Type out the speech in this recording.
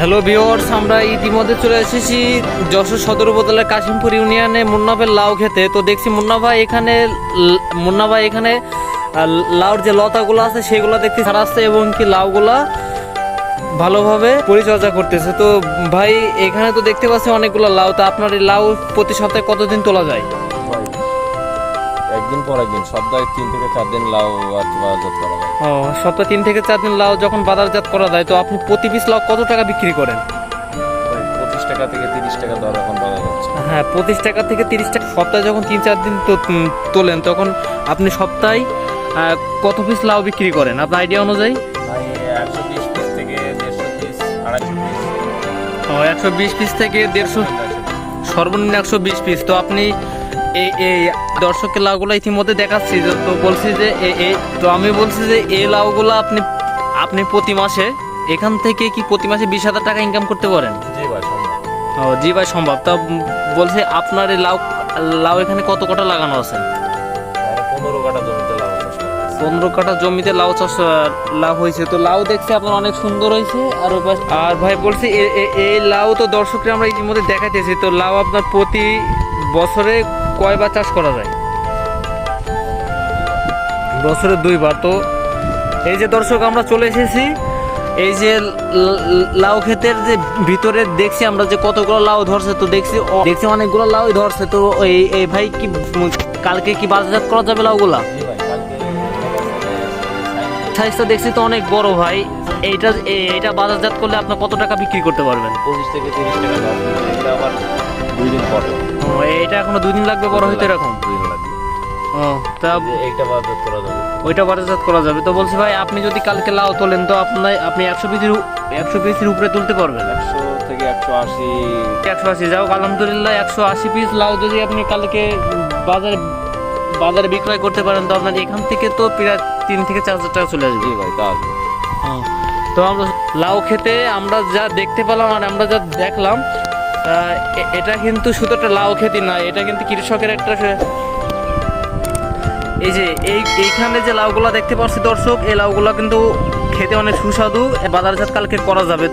Hello viewers আমরা ইতিমধ্যে চলে এসেছি যশোর সদর উপজেলার কাশিমপুর ইউনিয়নে মুন্না ভাইয়ের লাউ খেতে। তো দেখছি মুন্না ভাই এখানে মুন্না ভাই এখানে লাউর যে লতাগুলো আছে সেগুলো দেখতে ছাড়াচ্ছে এবং কি লাউগুলা ভালোভাবে পরিচর্যা করতেছে। তো ভাই এখানে তো দেখতে পাচ্ছি অনেকগুলো লাউ। তো আপনার এই লাউ প্রতি সপ্তাহে কতদিন তোলা যায়? একদিন পর একদিন সপ্তাহে তিন থেকে চার দিন লাউ আর কি বাজারজাত করা হয়। ও সপ্তাহে তিন থেকে চার দিন লাউ যখন বাজারজাত করা যায় তো আপনি প্রতি পিস লাউ কত টাকা বিক্রি করেন? পঁচিশ টাকা থেকে তিরিশ টাকা দর এখন পাওয়া যাচ্ছে। হ্যাঁ পঁচিশ টাকা থেকে তিরিশ টাকা সপ্তাহে যখন তিন চার দিন তো তোলেন তখন আপনি সপ্তাহে কত পিস লাউ বিক্রি করেন? আপনার আইডিয়া অনুযায়ী? একশো বিশ পিস থেকে দেড়শো পিস আড়াইশো পিস। ও একশো বিশ পিস থেকে দেড়শো সর্বনিম্ন একশো বিশ পিস। তো আপনি এই এই দর্শকের লাউগুলো ইতিমধ্যে দেখাচ্ছি। তো বলছি যে এই তো আমি বলছি যে এই লাউগুলো আপনি আপনি প্রতি মাসে এখান থেকে কি প্রতি মাসে বিশ হাজার টাকা ইনকাম করতে পারেন? জি ভাই সম্ভব। ও জি ভাই সম্ভব। তা বলছি আপনার এই লাউ লাউ এখানে কত কটা লাগানো আছে? পনেরো কাটা জমিতে লাউ চাষ পনেরো কাঠা জমিতে লাউ চাষ লাউ হয়েছে। তো লাউ দেখছি আপনার অনেক সুন্দর হয়েছে। আর আর ভাই বলছি এই লাউ তো দর্শকরা আমরা ইতিমধ্যে দেখাইতেছি। তো লাউ আপনার প্রতি বছরে কয়বার চাষ করা যায়? বছরে দুইবার। তো এই যে দর্শক আমরা চলে এসেছি। এই যে লাউ ক্ষেতের যে ভিতরে দেখছি আমরা যে কতগুলো লাউ ধরছে তো দেখছি দেখছি অনেকগুলো লাউ ধরছে। তো এই এই ভাই কি কালকে কি বাজারজাত করা যাবে লাউগুলা? সাইজটা দেখছি তো অনেক বড় ভাই। এইটা এইটা বাজারজাত করলে আপনি কত টাকা বিক্রি করতে পারবেন? পঁচিশ থেকে তিরিশ টাকা এখনও দুই দিন লাগবে বড় হইতে এরকম? ও তা ওইটা বাজারজাত করা যাবে। তো বলছি ভাই আপনি যদি কালকে লাউ তোলেন তো আপনার আপনি একশো পিসের একশো পিসের উপরে তুলতে পারবেন। একশো থেকে একশো আশি। একশো আশি যাও আলহামদুলিল্লাহ একশো আশি পিস লাউ যদি আপনি কালকে বাজারে বাজারে বিক্রয় করতে পারেন তো আপনার এখান থেকে তো প্রায় তিন থেকে চার হাজার টাকা চলে আসবে। ভাই তা আসবে তো আমরা লাউ খেতে আমরা যা দেখতে পেলাম আর আমরা যা দেখলাম এটা কিন্তু শুধু একটা লাউ খেতি নয়, এটা কিন্তু কৃষকের একটা এই যে, এই এইখানে যে লাউগুলা দেখতে পাচ্ছি দর্শক, এই লাউগুলা কিন্তু খেতে অনেক সুস্বাদু বাজারজাত কালকে করা যাবে।